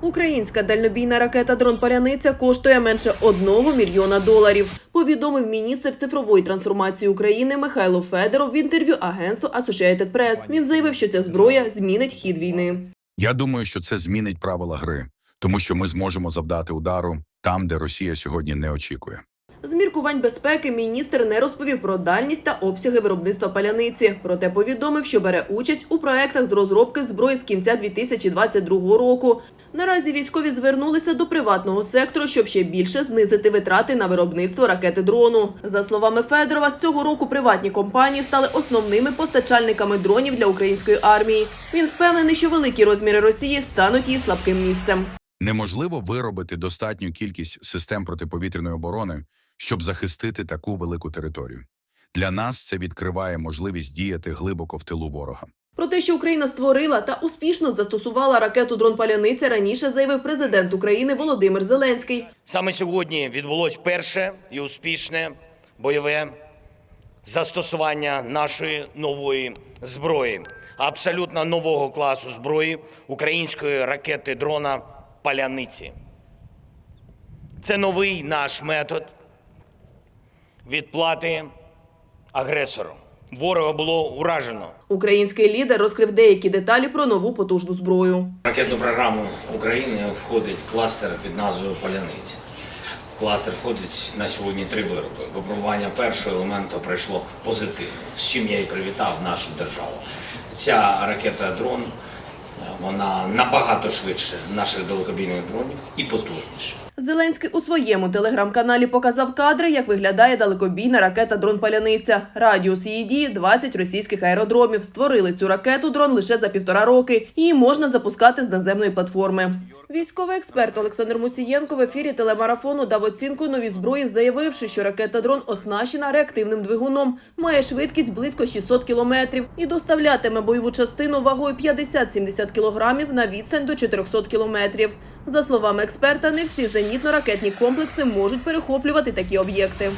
Українська дальнобійна ракета дрон Паляниця коштує менше 1 мільйона доларів. Повідомив міністр цифрової трансформації України Михайло Федоров в інтерв'ю агентству Associated Press. Він заявив, що ця зброя змінить хід війни. Я думаю, що це змінить правила гри, тому що ми зможемо завдати удару там, де Росія сьогодні не очікує. З міркувань безпеки міністр не розповів про дальність та обсяги виробництва паляниці. Проте повідомив, що бере участь у проектах з розробки зброї з кінця 2022 року. Наразі військові звернулися до приватного сектору, щоб ще більше знизити витрати на виробництво ракети дрону. За словами Федорова, з цього року приватні компанії стали основними постачальниками дронів для української армії. Він впевнений, що великі розміри Росії стануть її слабким місцем. Неможливо виробити достатню кількість систем протиповітряної оборони, щоб захистити таку велику територію. Для нас це відкриває можливість діяти глибоко в тилу ворога. Про те, що Україна створила та успішно застосувала ракету дрон Паляниця, раніше заявив президент України Володимир Зеленський. Саме сьогодні відбулось перше і успішне бойове застосування нашої нової зброї, абсолютно нового класу зброї української ракети дрона Паляниці. Це новий наш метод відплати агресору. Ворога було уражено. Український лідер розкрив деякі деталі про нову потужну зброю. В ракетну програму України входить кластер під назвою Поляниця. В кластер входить на сьогодні три вироби. Випробування першого елементу пройшло позитивно, з чим я і привітав нашу державу. Ця ракета дрон вона набагато швидше наших далекобійних дронів і потужніша. Зеленський у своєму телеграм-каналі показав кадри, як виглядає далекобійна ракета дрон Паляниця. Радіус її дії 20 російських аеродромів. Створили цю ракету дрон лише за півтора роки. Її можна запускати з наземної платформи. Військовий експерт Олександр Мусієнко в ефірі телемарафону дав оцінку новій зброї, заявивши, що ракета дрон оснащена реактивним двигуном, має швидкість близько 600 кілометрів і доставлятиме бойову частину вагою 50-70 кілограмів на відстань до 400 кілометрів. За словами експерта, не всі зенітно-ракетні комплекси можуть перехоплювати такі об'єкти.